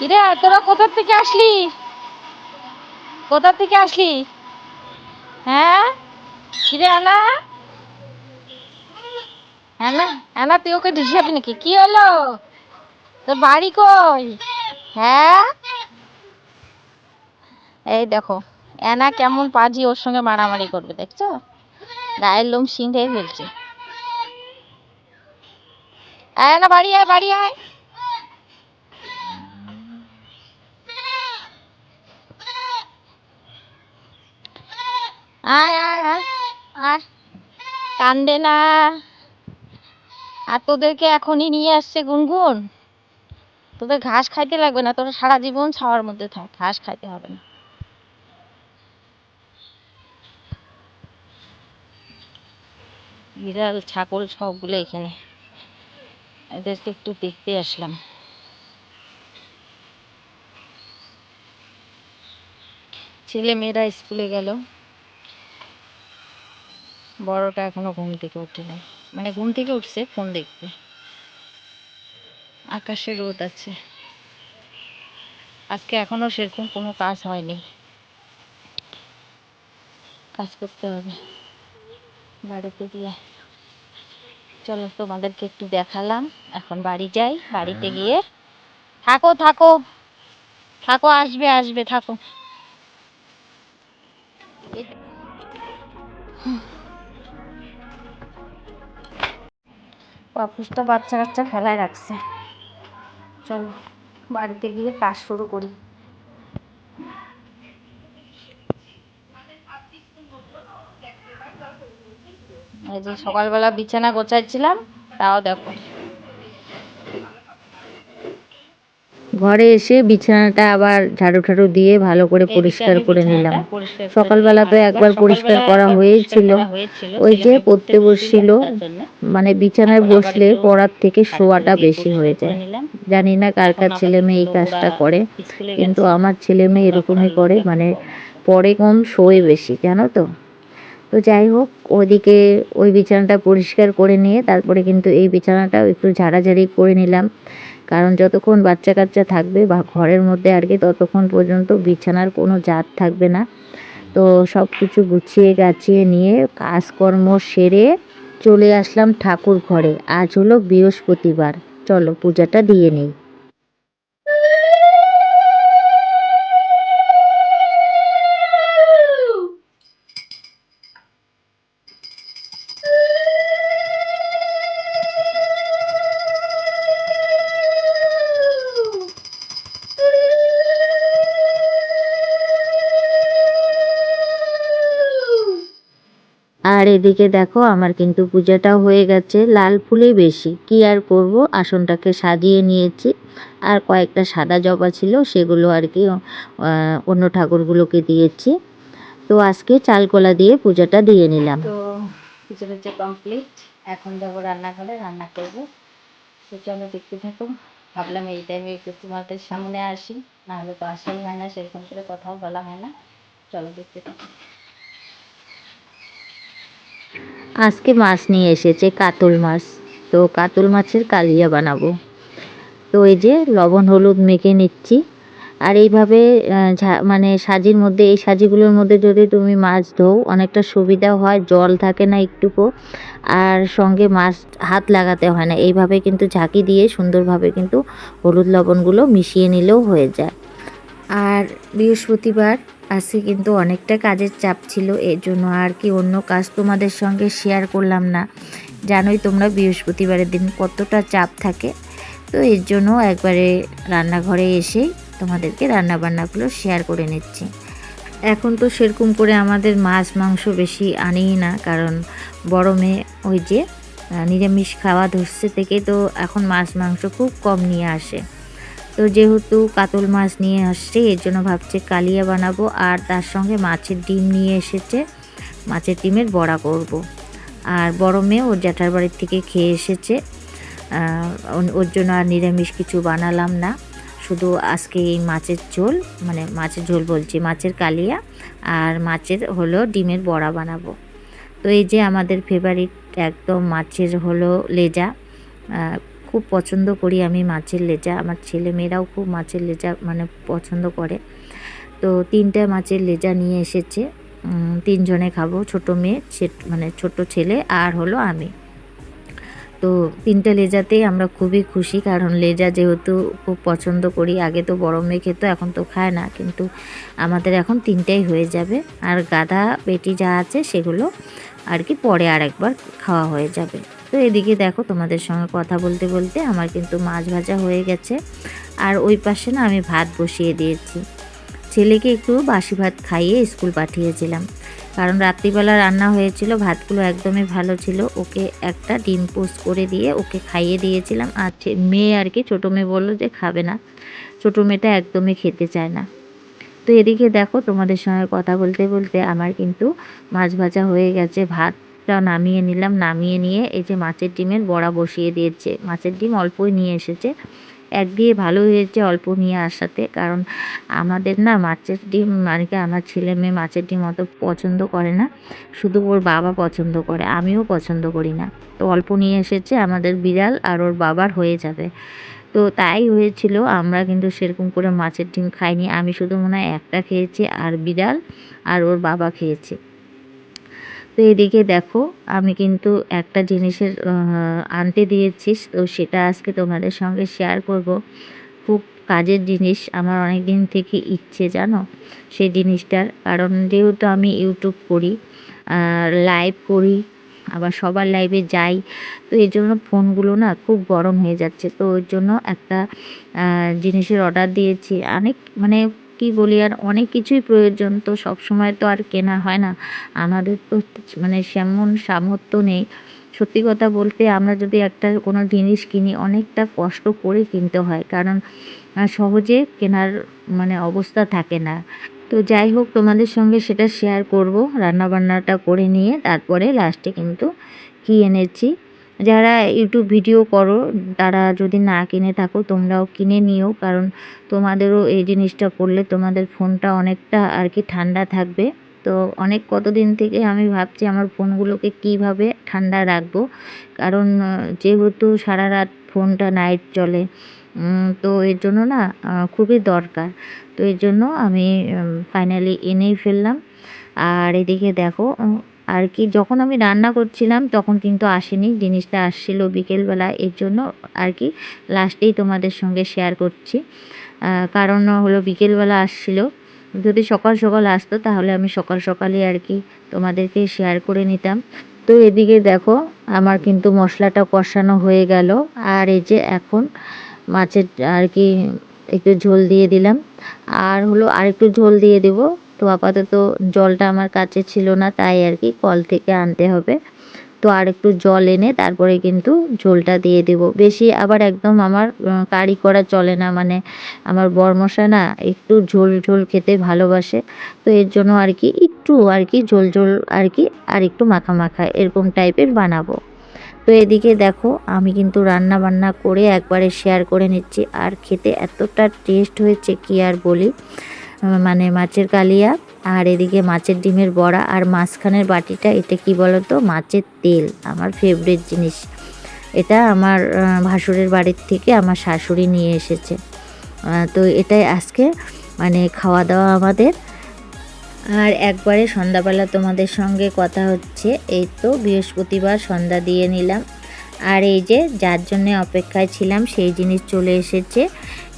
কিরে, তোরা কোথা থেকে আসলি? কোথা থেকে আসলি? হ্যাঁ? কিরে, আনা? হ্যাঁ আনা, তুই ওকে ঢিসাবি নাকি? কি হলো? তোর বাড়ি কই? হ্যাঁ? এই দেখো এনা কেমন পাজি ওর সঙ্গে মারামারি করবে, দেখছ? গায়ের লোম সিংড়ে ফেলছে। আয় না বাড়ি আয় বাড়ি আয়। আয় আয় আয়। কান্দে না। আর তোদেরকে এখনই নিয়ে আসছে গুনগুন। তোদের ঘাস খাইতে লাগবে না, তোরা সারা জীবন ছাওয়ার মধ্যে থাক, ঘাস খাইতে হবে না। বিড়াল, ছাগল সবগুলো এখানে। এদেরকে একটু দেখতে আসলাম। ছেলে মেয়েরা স্কুলে গেল। বড়টা এখনও ঘুম থেকে উঠে নাই মানে ঘুম থেকে উঠছে ফোন দেখতে আকাশে রোদ আছে। আজকে এখনও সেরকম কোনো কাজ হয়নি। কাজ করতে হবে। বাড়িতে গিয়ে। চলো তোমাদেরকে একটু দেখালাম। এখন বাড়ি যাই। বাড়িতে গিয়ে থাকো থাকো। থাকো আসবে আসবে থাকো। পাপুসটা বাচ্চা কাচ্চা ফেলায় রাখছে। চল, বাড়িতে গিয়ে কাজ শুরু করি। এই যে সকালবেলা বিছানা গোছাচ্ছিলাম তাও দেখো। ঘরে এসে বিছানাটা আবার ঝাড়ু ঠাড়ু দিয়ে ভালো করে পরিষ্কার করে নিলাম। সকালবেলা তো একবার পরিষ্কার করা হয়েছিল। ওই যে পড়তে বসছিল মানে বিছানায় বসলে পড়ার থেকে শোয়াটা বেশি হয়ে যায়। জানি না কার কার ছেলে মেয়ে এই কাজটা করে কিন্তু আমার ছেলে মেয়ে এরকমই করে মানে। পড়ে কম শোয়ে বেশি জানো তো? তো যাই হোক ওদিকে ওই বিছানাটা পরিষ্কার করে নিয়ে তারপরে কিন্তু এই বিছানাটাও একটু ঝাড়াঝাড়ি করে নিলাম। কারণ যতক্ষণ বাচ্চা কাচ্চা থাকবে বা ঘরের মধ্যে আর কি, ততক্ষণ পর্যন্ত বিছানার কোনো জাত থাকবে না। তো সব কিছু গুছিয়ে গাছিয়ে নিয়ে কাজকর্ম সেরে চলে আসলাম ঠাকুর ঘরে। আজ হলো বৃহস্পতিবার। চলো পূজাটা দিয়ে নেই। আর এদিকে দেখো, আমার কিন্তু পূজাটাও হয়ে গেছে। লাল ফুলই বেশি। কি আর করব? আসনটাকে সাজিয়ে নিয়েছি। আর কয়েকটা সাদা জবা ছিল, সেগুলো আর কি অন্য ঠাকুরগুলোকে দিয়েছি। তো আজকে চালকলা দিয়ে পূজাটা দিয়ে নিলাম। তো কিছু হচ্ছে কমপ্লিট এখন যাব রান্নাঘরে, রান্না করব। তো চলো দেখতে থাকো। ভাবলাম এই টাইমে একটু তোমাদের সামনে আসি, নাহলে তো আসাই হয় না, সেরকম করে কথাও বলা হয় না। চলো দেখতে থাকো। আজকে মাছ নিয়ে এসেছে কাতল মাছ। তো কাতল মাছের কালিয়া বানাবো। তো এই যে লবণ, হলুদ মেখে নিচ্ছি। আর এইভাবে মানে সাজির মধ্যে, এই সাজিগুলোর মধ্যে যদি তুমি মাছ ধোও, অনেকটা সুবিধা হয়, জল থাকে না একটুকু। আর সঙ্গে মাছ হাত লাগাতে হয় না। এইভাবে কিন্তু ঝাঁকি দিয়ে সুন্দরভাবে কিন্তু হলুদ লবণগুলো মিশিয়ে নিলেও হয়ে যায়। আর বৃহস্পতিবার আজকে কিন্তু অনেকটা কাজের চাপ ছিল এর জন্য আর কি অন্য কাজ তোমাদের সঙ্গে শেয়ার করলাম না। জানোই তোমরা বৃহস্পতিবারের দিন কতটা চাপ থাকে। তো এর জন্য একবারে রান্নাঘরে এসেই তোমাদেরকে রান্নাবান্নাগুলো শেয়ার করে নিচ্ছি। এখন তো সেরকম করে আমাদের মাছ, মাংস বেশি আনিই না, কারণ বড় মেয়ে ওই যে নিরামিষ খাওয়া ধরছে থেকে তো এখন মাছ, মাংস খুব কম নিয়ে আসে। তো যেহেতু কাতল মাছ নিয়ে আসছে, এর জন্য ভাবছে কালিয়া বানাবো আর তার সঙ্গে মাছের ডিম নিয়ে এসেছে। মাছের ডিমের বড়া করব। আর বড় মেয়ে ওর জ্যাঠার বাড়ির থেকে খেয়ে এসেছে। ওর- জন্য আর নিরামিষ কিছু বানালাম না। শুধু আজকে এই মাছের ঝোল মানে মাছের ঝোল বলছি, মাছের কালিয়া আর মাছের হলো ডিমের বড়া বানাবো। তো এই যে আমাদের ফেভারিট একদম মাছের হলো লেজা। খুব পছন্দ করি আমি মাছের লেজা আমার ছেলে মেয়েরাও খুব মাছের লেজা মানে পছন্দ করে। তো তিনটা মাছের লেজা নিয়ে এসেছে। তিনজনে খাব, ছোট মেয়ে মানে ছোট ছেলে আর হলো আমি। তো তিনটে লেজাতেই আমরা খুবই খুশি, কারণ লেজা যেহেতু খুব পছন্দ করি, আগে তো বড় মেয়ে খেতো, এখন তো খায় না। কিন্তু আমাদের এখন তিনটেই হয়ে যাবে। আর গাদা পেটি যা আছে সেগুলো আর কি পরে আর একবার খাওয়া হয়ে যাবে। তো এদিকে দেখো তোমাদের সঙ্গে কথা বলতে বলতে আমার কিন্তু মাছ ভাজা হয়ে গেছে। আর ওই পাশে না আমি ভাত বসিয়ে দিয়েছি। ছেলেকে একটু বাসি ভাত খাইয়ে স্কুল পাঠিয়েছিলাম। কারণ রাত্রিবেলা রান্না হয়েছিল, ভাতগুলো একদমই ভালো ছিল। ওকে একটা ডিম পোস্ট করে দিয়ে ওকে খাইয়ে দিয়েছিলাম। আর মেয়ে আর কি, ছোটো মেয়ে বলল যে খাবে না। ছোটো মেয়েটা একদমই খেতে চায় না। তো এদিকে দেখো তোমাদের সঙ্গে কথা বলতে বলতে আমার কিন্তু মাছ ভাজা হয়ে গেছে ভাতটা নামিয়ে নিলাম। নামিয়ে নিয়ে এই যে মাছের ডিমের বড়া বসিয়ে দিয়েছে। মাছের ডিম অল্পই নিয়ে এসেছে। এক দিয়ে ভালো হয়েছে অল্প নিয়ে আসাতে। কারণ আমাদের না মাছের ডিম মানে কি আমার ছেলে মেয়ে মাছের ডিম অত পছন্দ করে না। শুধু ওর বাবা পছন্দ করে, আমিও পছন্দ করি না। তো অল্প নিয়ে এসেছে আমাদের বিড়াল আর ওর বাবার হয়ে যাবে। তো তাই হয়েছিল, আমরা কিন্তু সেরকম করে মাছের ডিম খাইনি। আমি শুধু মনে হয় একটা খেয়েছি আর বিড়াল আর ওর বাবা খেয়েছে। তো এদিকে দেখো, আমি কিন্তু একটা জিনিসের আনতে দিয়েছি, তো সেটা আজকে তোমাদের সঙ্গে শেয়ার করব। খুব কাজের জিনিস, আমার অনেক দিন থেকে ইচ্ছে, জানো? সেই জিনিসটার। কারণ যেহেতু আমি ইউটিউব করি লাইভ করি, আবার সবার লাইভে যাই, তো এই জন্য ফোনগুলো না খুব গরম হয়ে যাচ্ছে। তো ওই জন্য একটা জিনিসের অর্ডার দিয়েছি। অনেক মানে কি বলি, আর অনেক কিছুই প্রয়োজন, তো সব সময় তো আর কেনা হয় না। আমাদের তো মানে সেমন সামর্থ্য নেই। সত্যি কথা বলতে, আমরা যদি একটা কোনো জিনিস কিনি, অনেকটা কষ্ট করে কিনতে হয়, কারণ সহজে কেনার মানে অবস্থা থাকে না। তো যাই হোক, তোমাদের সঙ্গে সেটা শেয়ার করব। রান্নাবান্নাটা করে নিয়ে তারপরে লাস্টে কিন্তু কী এনেছি? যারা ইউটিউব ভিডিও করো, তারা যদি না কিনে থাকো, তোমরাও কিনে নিও। কারণ তোমাদেরও এই জিনিসটা করলে তোমাদের ফোনটা অনেকটা আর কি ঠান্ডা থাকবে। তো অনেক কতদিন থেকে আমি ভাবছি আমার ফোনগুলোকে কীভাবে ঠান্ডা রাখব। কারণ যেহেতু সারা রাত ফোনটা নাইট চলে তো এর জন্য না খুবই দরকার। তো এর জন্য আমি ফাইনালি এনেই ফেললাম। আর এদিকে দেখো আর কি, যখন আমি রান্না করছিলাম তখন কিন্তু আসেনি, জিনিসটা আসছিল বিকেলবেলা, এর জন্য আর কি লাস্টেই তোমাদের সঙ্গে শেয়ার করছি। কারণ হলো বিকেলবেলা আসছিল, যদি সকাল সকাল আসতো তাহলে আমি সকাল সকালে আর কি তোমাদেরকে শেয়ার করে নিতাম। তো এদিকে দেখো, আমার কিন্তু মশলাটা কষানো হয়ে গেল, আর এই যে এখন মাছের আর কি একটু ঝোল দিয়ে দিলাম। আর হলো আর একটু ঝোল দিয়ে দেব তো আপাতত জলটা আমার কাছে ছিল না, তাই আর কি কল থেকে আনতে হবে। তো আর একটু জল এনে তারপরে কিন্তু ঝোলটা দিয়ে দেব। বেশি আবার একদম আমার কারি করা চলে না মানে আমার বরমশা না একটু ঝোল ঝোল খেতে ভালোবাসে। তো এর জন্য আর কি একটু আর কি ঝোল ঝোল আর কি আর একটু মাখা মাখা এরকম টাইপের বানাবো। তো এদিকে দেখো আমি কিন্তু রান্না বান্না করে একবারে শেয়ার করে নিচ্ছি। আর খেতে এতটা টেস্ট হয়েছে কি আর বলি। মানে মাছের কালিয়া আর এদিকে মাছের ডিমের বড়া আর মাঝখানের বাটিটা এটা কি বলতো? মাছের তেল, আমার ফেভারিট জিনিস। এটা আমার ভাসুরের বাড়ির থেকে আমার শাশুড়ি নিয়ে এসেছে। তো এটাই আজকে মানে খাওয়া দাওয়া আমাদের। আর একবারে সন্ধ্যাবেলা তোমাদের সঙ্গে কথা হচ্ছে, এই তো বৃহস্পতিবার সন্ধ্যা দিয়ে নিলাম। আর এই যে যার জন্যে অপেক্ষায় ছিলাম, সেই জিনিস চলে এসেছে।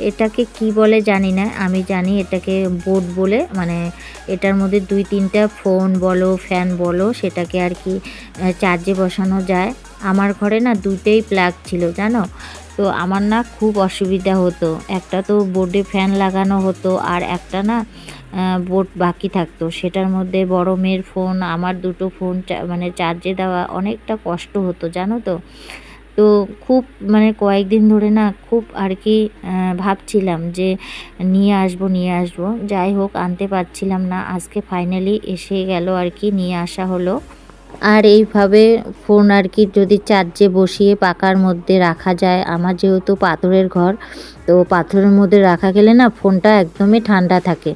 এটাকে কি বলে জানি না, আমি জানি এটাকে বোর্ড বলে মানে এটার মধ্যে দুই তিনটা ফোন বলো ফ্যান বলো, সেটাকে আর কি চার্জে বসানো যায়। আমার ঘরে না দুইটাই প্লাগ ছিল, জানো? তো আমার না খুব অসুবিধা হতো। একটা তো বোর্ডে ফ্যান লাগানো হতো, আর একটা না বোর্ড বাকি থাকতো। সেটার মধ্যে বড় মেয়ের ফোন আমার দুটো ফোন মানে চার্জে দেওয়া অনেকটা কষ্ট হতো, জানো তো? তো খুব মানে কয়েকদিন ধরে না খুব আর কি ভাবছিলাম যে নিয়ে আসব নিয়ে আসব। যাই হোক, আনতে পারছিলাম না। আজকে ফাইনালি এসে গেল আর কি, নিয়ে আসা হলো। আর এইভাবে ফোন আর কি যদি চার্জে বসিয়ে পাকার মধ্যে রাখা যায়। আমার যেহেতু পাথরের ঘর, তো পাথরের মধ্যে রাখা গেলে না ফোনটা একদমই ঠান্ডা থাকে।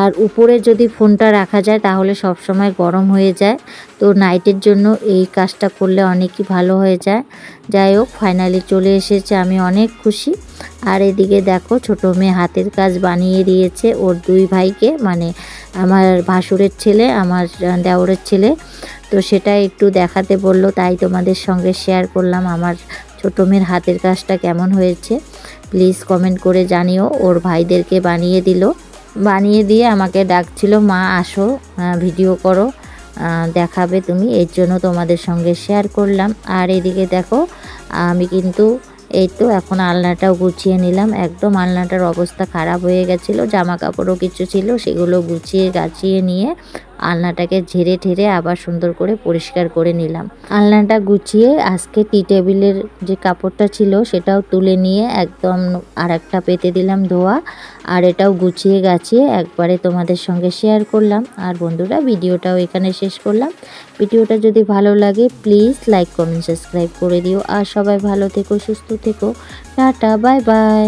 আর উপরে যদি ফোনটা রাখা যায় তাহলে সব সময় গরম হয়ে যায়। তো নাইটের জন্য এই কাজটা করলে অনেকই ভালো হয়ে যায়। যাই হোক ফাইনালি চলে এসেছে, আমি অনেক খুশি। আর এদিকে দেখো, ছোট মেয়ে হাতের কাজ বানিয়ে দিয়েছে। ওর দুই ভাইকে মানে আমার ভাসুরের ছেলে, আমার দেওরের ছেলে। তো সেটা একটু দেখাতে বলল, তাই তোমাদের সঙ্গে শেয়ার করলাম আমার ছোটো মেয়ের হাতের কাজটা কেমন হয়েছে। প্লিজ কমেন্ট করে জানিও, ওর ভাইদেরকে বানিয়ে দিল। বানিয়ে দিয়ে আমাকে ডাকছিল, মা, আসো ভিডিও করো দেখাবে তুমি। এর জন্য তোমাদের সঙ্গে শেয়ার করলাম। আর এদিকে দেখো, আমি কিন্তু এই তো এখন আলনাটাও গুছিয়ে নিলাম। একদম আলনাটার অবস্থা খারাপ হয়ে গেছিল জামা কাপড়ও কিছু ছিল, সেগুলো গুছিয়ে গাছিয়ে নিয়ে আলনাটাকে ঝেড়ে ঠেড়ে আবার সুন্দর করে পরিষ্কার করে নিলাম। আলনাটা গুছিয়ে আজকে টি টেবিলের যে কাপড়টা ছিল সেটাও তুলে নিয়ে একদম আর একটা পেতে দিলাম ধোয়া। আর এটাও গুছিয়ে গাছিয়ে একবারে তোমাদের সঙ্গে শেয়ার করলাম। আর বন্ধুরা, ভিডিওটাও এখানে শেষ করলাম। ভিডিওটা যদি ভালো লাগে, প্লিজ লাইক, কমেন্ট, সাবস্ক্রাইব করে দিও। আর সবাই ভালো থেকো, সুস্থ থেকো। Ta-ta, bye bye.